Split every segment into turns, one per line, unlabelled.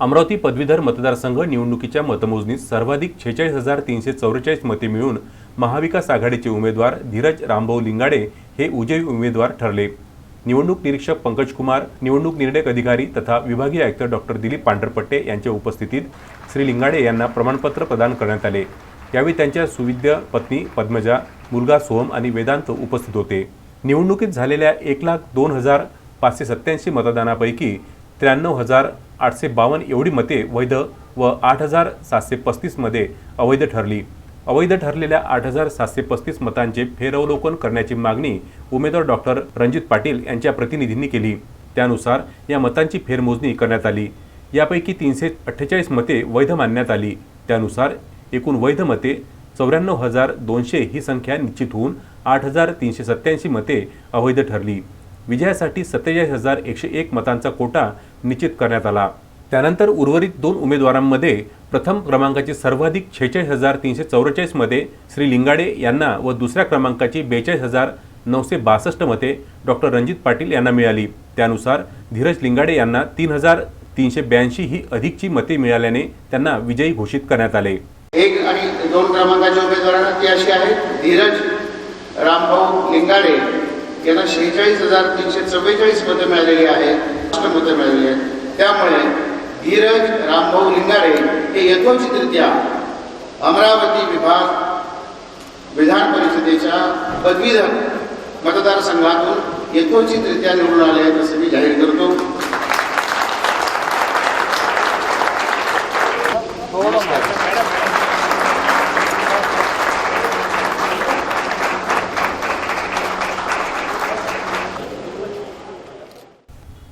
अमरावती पदवीधर मतदारसंघ निवडणुकीच्या मतमोजणीत सर्वाधिक छेचाळीस हजार तीनशे चौवेचाळीस मते मिळून महाविकास आघाडीचे उमेदवार धीरज रामभाऊ लिंगाडे हे उजयी उमेदवार ठरले. निवडणूक निरीक्षक पंकज कुमार निवडणूक निर्णय अधिकारी तथा विभागीय आयुक्त डॉक्टर दिलीप पांढरपट्टे यांच्या उपस्थितीत श्री लिंगाडे यांना प्रमाणपत्र प्रदान करण्यात आले. यावेळी त्यांच्या सुविद्य पत्नी पद्मजा मुलगा सोहम आणि वेदांत उपस्थित होते. निवडणुकीत झालेल्या एक लाख दोन हजार पाचशे सत्याऐंशी मतदानापैकी त्र्याण्णव हजार आठशे बावन्न एवढी मते वैध व आठ हजार सातशे पस्तीसमध्ये अवैध ठरली. अवैध ठरलेल्या आठ हजार सातशे पस्तीस मतांचे फेरअवलोकन करण्याची मागणी उमेदवार डॉक्टर रणजित पाटील यांच्या प्रतिनिधींनी केली. त्यानुसार या मतांची फेरमोजणी करण्यात आली. यापैकी तीनशे अठ्ठेचाळीस मते वैध मानण्यात आली. त्यानुसार एकूण वैध मते चौऱ्याण्णव हजार दोनशे ही संख्या निश्चित होऊन आठ हजार तीनशे सत्याऐंशी मते अवैध ठरली. विजयासाठी सत्तेचाळीस हजार एकशे एक मतांचा कोटा निश्चित करण्यात आला. त्यानंतर उर्वरित दोन उमेदवारांमध्ये प्रथम क्रमांकाची सर्वाधिक छेचाळीस हजार तीनशे चौवेचाळीसमध्ये श्री लिंगाडे यांना व दुसऱ्या क्रमांकाची बेचाळीस हजार नऊशे बासष्ट मते डॉक्टर रणजित पाटील यांना मिळाली. त्यानुसार धीरज लिंगाडे यांना तीन हजार तीनशे ब्याऐंशी ही अधिकची मते मिळाल्याने त्यांना विजयी घोषित करण्यात आले.
एक आणि दोन क्रमांकाच्या उमेदवारांना ती अशी आहे धीरज रामभाऊ लिंगाडे यांना शेहेचाळीस हजार तीनशे चव्वेचाळीस मते मिळालेली आहेत मतं मिळाली आहेत त्यामुळे धीरज रामभाऊ लिंगाडे हे यथोचितरित्या अमरावती विभाग विधान परिषदेच्या पदवीधर मतदारसंघातून यथोचितरित्या निवडून आले आहेत असं मी जाहीर करतो.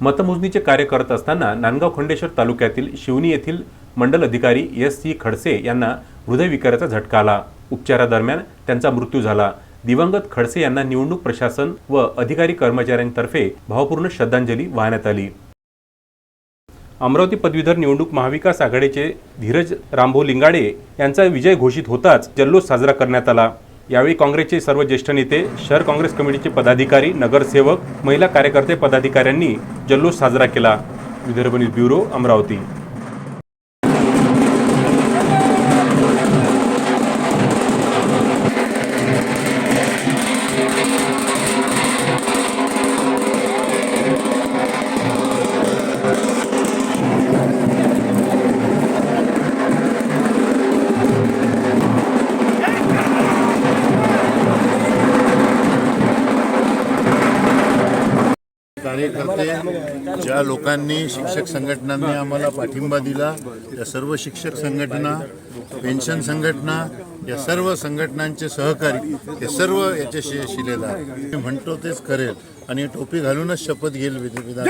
मतमोजणीचे कार्य करत असताना नांदगाव खंडेश्वर तालुक्यातील शिवनी येथील मंडल अधिकारी एस सी खडसे यांना हृदयविकाराचा झटका आला. उपचारादरम्यान त्यांचा मृत्यू झाला. दिवंगत खडसे यांना निवडणूक प्रशासन व अधिकारी कर्मचाऱ्यांतर्फे भावपूर्ण श्रद्धांजली वाहण्यात आली. अमरावती पदवीधर निवडणूक महाविकास आघाडीचे धीरज रामभाऊ लिंगाडे यांचा विजय घोषित होताच जल्लोष साजरा करण्यात आला. यावेळी काँग्रेसचे सर्व ज्येष्ठ नेते शहर काँग्रेस कमिटीचे पदाधिकारी नगरसेवक महिला कार्यकर्ते पदाधिकाऱ्यांनी जल्लोष साजरा केला. Vidarbha news bureau Amravati.
कार्यकर्ते ज्या लोकांनी शिक्षक संघटनांनी आम्हाला पाठिंबा दिला त्या सर्व शिक्षक संघटना पेन्शन संघटना या सर्व संघटनांचे सहकारी हे सर्व याचे शिलेदार. मी म्हणतो तेच करेल आणि टोपी घालूनच शपथ घेईल विधान